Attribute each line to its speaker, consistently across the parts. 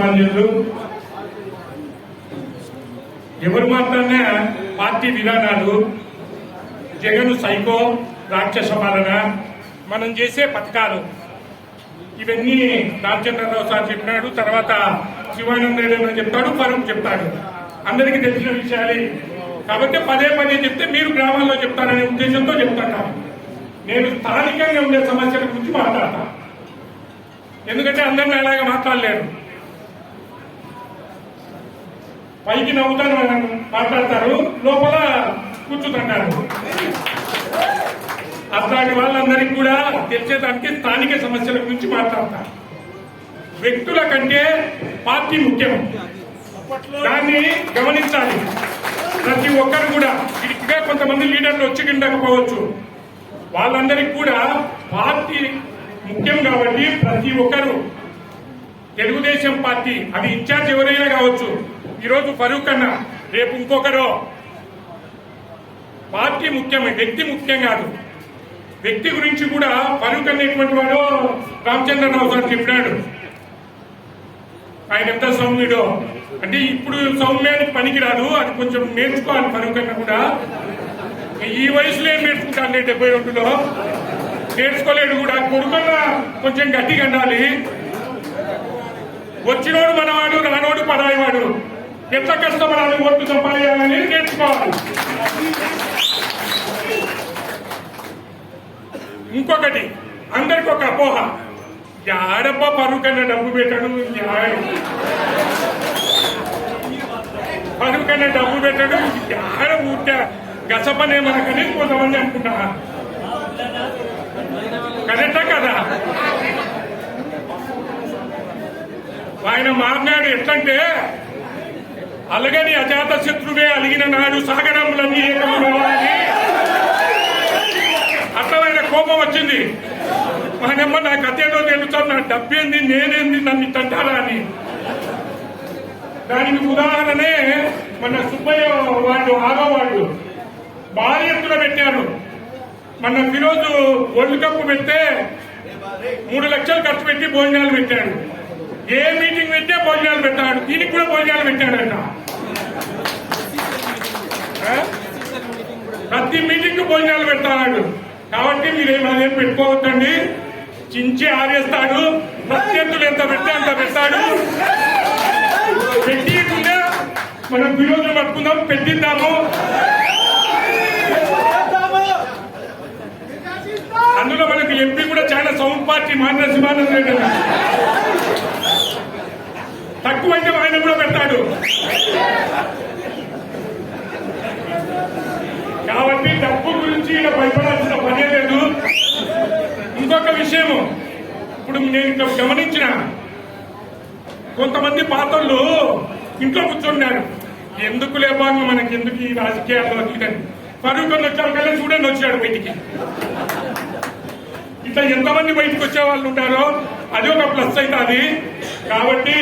Speaker 1: గౌరవమాన్యులు ఎవరు మాట్లాడినా పార్టీ విధానాలు జగన్ సైకో రాక్షస పాలన మనం చేసే పథకాలు ఇవన్నీ రామచంద్రరావు సార్ చెప్పినాడు తర్వాత శివానంద చెప్తాడు పరం చెప్తాడు. అందరికీ తెలిసిన విషయాలే. కాబట్టి పదే పదే చెప్తే మీరు గ్రామాల్లో చెప్తారనే ఉద్దేశంతో చెప్తాను నేను స్థానికంగా ఉండే సమస్యల గురించి మాట్లాడతాను ఎందుకంటే అందరిని అలాగే మాట్లాడలేరు. పైకి నవ్వుతారు మాట్లాడతారు. లోపల కూర్చుంటారు అట్లాంటి వాళ్ళందరికీ కూడా తెలిసేదానికి స్థానిక సమస్యల గురించి మాట్లాడతారు వ్యక్తుల కంటే పార్టీ ముఖ్యం. దాన్ని గమనించాలి. ప్రతి ఒక్కరు కూడా ఇదిగా కొంతమంది లీడర్లు వచ్చి ఉండకపోవచ్చు వాళ్ళందరికీ కూడా పార్టీ ముఖ్యం కాబట్టి ప్రతి ఒక్కరు తెలుగుదేశం పార్టీ అది ఇన్ఛార్జ్ ఎవరైనా కావచ్చు ఈరోజు ఫరూక్ అన్న రేపు ఇంకొకరు. పార్టీ ముఖ్యమే వ్యక్తి ముఖ్యం కాదు. వ్యక్తి గురించి కూడా ఫరూక్ అనేటువంటి వాడు రామచంద్రరావు గారు చెప్పినాడు. ఆయన ఎంత సౌమ్యుడో. అంటే ఇప్పుడు సౌమ్యానికి పనికిరాదు అది కొంచెం నేర్చుకోవాలి ఫరూక్ అన్న కూడా. ఈ వయసులో ఏం నేర్చుకుంటాను డెబ్బై రెండులో? నేర్చుకోలేడు కూడా. కొడుకన్న కొంచెం గట్టిగా ఉండాలి. వచ్చినోడు మనవాడు రానోడు పరాయివాడు. ఎంత కష్టపడాలి ఓట్లు సంపాదించాలని నేర్చుకోవాలి. ఇంకొకటి అందరికి ఒక అపోహ. యాడప్ప పరుకన్న డబ్బు పెట్టడు యాడ పరుకన్న డబ్బు పెట్టడు యాడ ఊట గసపనే మనకని కొంతమంది అనుకుంటారు? కరెక్టా కదా? ఆయన మారినాడు ఎట్లంటే అలగని అజాత శత్రువే అలిగిన నాడు సాగరములన్నీ ఏకమవ్వాలి అర్థమైన కోపం వచ్చింది. మానమ్మ నాకు అదేదో తెలుస్తాను నా డబ్బేంది నేనేంది నన్ను తంటారా అని దానికి ఉదాహరణనే మన సుబ్బయ్య వాళ్ళు ఆరో వాళ్ళు. భారీ ఎత్తున పెట్టారు. మన ఈరోజు వరల్డ్ కప్ పెడితే మూడు లక్షలు ఖర్చు పెట్టి భోజనాలు పెట్టాడు ఏ మీటింగ్ పెట్టే భోజనాలు పెట్టాడు. దీనికి కూడా భోజనాలు పెట్టాడట. ప్రతి మీటింగ్ భోజనాలు పెడతాడు. కాబట్టి మీరేం అదేం పెట్టుకోవద్దండి. చించి ఆరేస్తాడు. ప్రత్యర్థులు ఎంత పెడితే అంత పెడతాడు. పెట్టియకుండా మనం విరోధం పట్టుకుందాం. పెట్టిద్దాము. అందులో మనకు ఎంపీ కూడా చాలా సౌండ్ పార్టీ మాన్య శివానంద రెడ్డి తక్కువైతే ఆయన కూడా పెడతాడు. కాబట్టి డబ్బు గురించి ఈయన భయపడాల్సిన పనే లేదు. ఇంకొక విషయము. ఇప్పుడు నేను ఇంకా గమనించిన కొంతమంది పాత్రలు ఇంట్లో కూర్చున్నారు. ఎందుకు లేబాను మనకి ఎందుకు ఈ రాజకీయాల్లో ఇదని పరుగుకొని అని కల్లా చూడండి వచ్చాడు బయటికి. ఇట్లా ఎంతమంది బయటకు వచ్చే వాళ్ళు ఉంటారో అది ఒక ప్లస్ అవుతుంది. కాబట్టి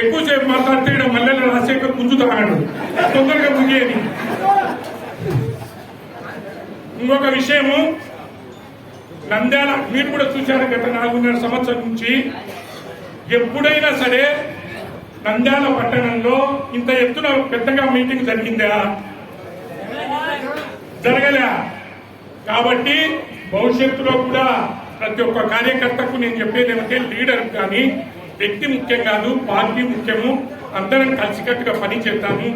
Speaker 1: ఎక్కువసేపు మాట్లాడితే ఇక్కడ మల్లెల రాజశేఖర్ గుంజుతాడు తొందరగా ముగియని ఇంకొక విషయము నంద్యాల మీరు కూడా చూశారు గత నాలుగున్నర సంవత్సరం నుంచి. ఎప్పుడైనా సరే నంద్యాల పట్టణంలో ఇంత ఎత్తున పెద్దగా మీటింగ్ జరిగిందా? జరగలే. కాబట్టి భవిష్యత్తులో కూడా ప్రతి ఒక్క కార్యకర్తకు నేను చెప్పేది ఏమంటే లీడర్ కానీ వ్యక్తి ముఖ్యం కాదు పార్టీ ముఖ్యము. అందరం కలిసికట్టుగా పని చేద్దాము.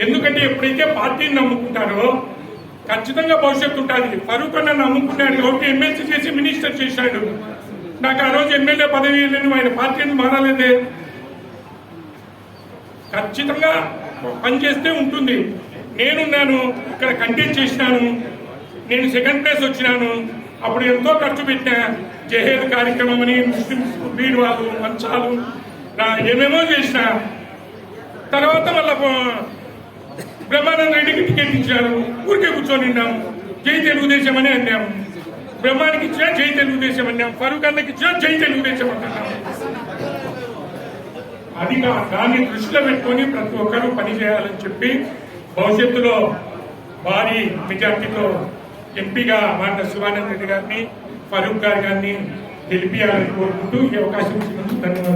Speaker 1: ఎందుకంటే ఎప్పుడైతే పార్టీని నమ్ముకుంటారో ఖచ్చితంగా భవిష్యత్తు ఉంటుంది. ఫరూక్ అన్న నమ్ముకున్నాడు. కాబట్టి ఎమ్మెల్సీ చేసి మినిస్టర్ చేశాడు. నాకు ఆ రోజు ఎమ్మెల్యే పదవి లేని ఆయన పార్టీని మారలేదే. ఖచ్చితంగా పనిచేస్తే ఉంటుంది. నేనున్నాను ఇక్కడ కంటెంట్ చేసినాను. నేను సెకండ్ ప్లేస్ వచ్చినాను. అప్పుడు ఎంతో ఖర్చు పెట్టినా జహేద్ కార్యక్రమం అని ముస్లిమ్స్ వీడు వాళ్ళు మంచాలు ఏమేమో చేసిన. తర్వాత మళ్ళా బ్రహ్మానంద రెడ్డికి టికెట్ ఇచ్చారు. ఊరికే కూర్చొని ఉన్నాము జై తెలుగుదేశం అని అన్నాము బ్రహ్మానికి ఇచ్చినా జై తెలుగుదేశం అన్నాం. ఫరూక్ అన్నకి ఇచ్చినా జై తెలుగుదేశం అంటున్నాం. అది దాన్ని దృష్టిలో పెట్టుకొని ప్రతి ఒక్కరూ పనిచేయాలని చెప్పి భవిష్యత్తులో భారీ మెజార్టీతో ఎంపీగా మాట శివానంద రెడ్డి గారిని ఫరూక్ గారు గారిని గెలిపియాలని కోరుకుంటూ ఈ అవకాశం ఇచ్చినందుకు ధన్యవాదాలు.